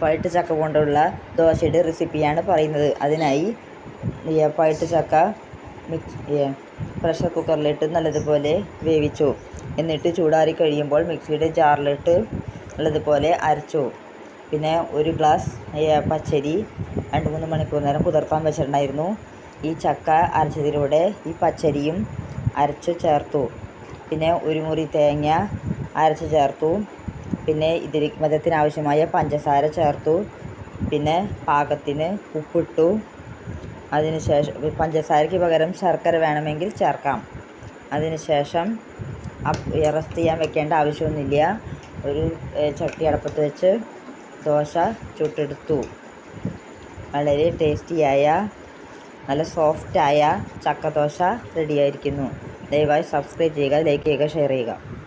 പഴുത്ത ചക്ക കൊണ്ടുള്ള ദോശയുടെ റെസിപ്പിയാണ് പറയുന്നത്. അതിനായി പഴുത്ത ചക്ക മിക്സ് പ്രഷർ കുക്കറിലിട്ട് നല്ലതുപോലെ വേവിച്ചു. എന്നിട്ട് ചൂടാറി കഴിയുമ്പോൾ മിക്സിയുടെ ജാറിലിട്ട് നല്ലതുപോലെ അരച്ചു. പിന്നെ ഒരു ഗ്ലാസ് പച്ചരി രണ്ട് മൂന്ന് മണിക്കൂർ നേരം കുതിർക്കാൻ വെച്ചിട്ടുണ്ടായിരുന്നു. ഈ ചക്ക അരച്ചതിലൂടെ ഈ പച്ചരിയും അരച്ച് ചേർത്തു. പിന്നെ ഒരു മുറി തേങ്ങ അരച്ച് ചേർത്തു. പിന്നെ ഇതിൽ ആവശ്യമായ പഞ്ചസാര ചേർത്തു. പിന്നെ പാകത്തിന് ഉപ്പിട്ടു. അതിനുശേഷം പഞ്ചസാരയ്ക്ക് പകരം ശർക്കര വേണമെങ്കിൽ ചേർക്കാം. അതിനുശേഷം റെസ്റ്റ് ചെയ്യാൻ വെക്കേണ്ട ആവശ്യമൊന്നുമില്ല. ഒരു ചട്ടി അടപ്പത്ത് വെച്ച് ദോശ ചുട്ടെടുത്തു. വളരെ ടേസ്റ്റിയായ നല്ല സോഫ്റ്റായ ചക്കദോശ റെഡിയായിരിക്കുന്നു. ദയവായി സബ്സ്ക്രൈബ് ചെയ്യുക ലൈക്ക് ചെയ്യുക ഷെയർ ചെയ്യുക.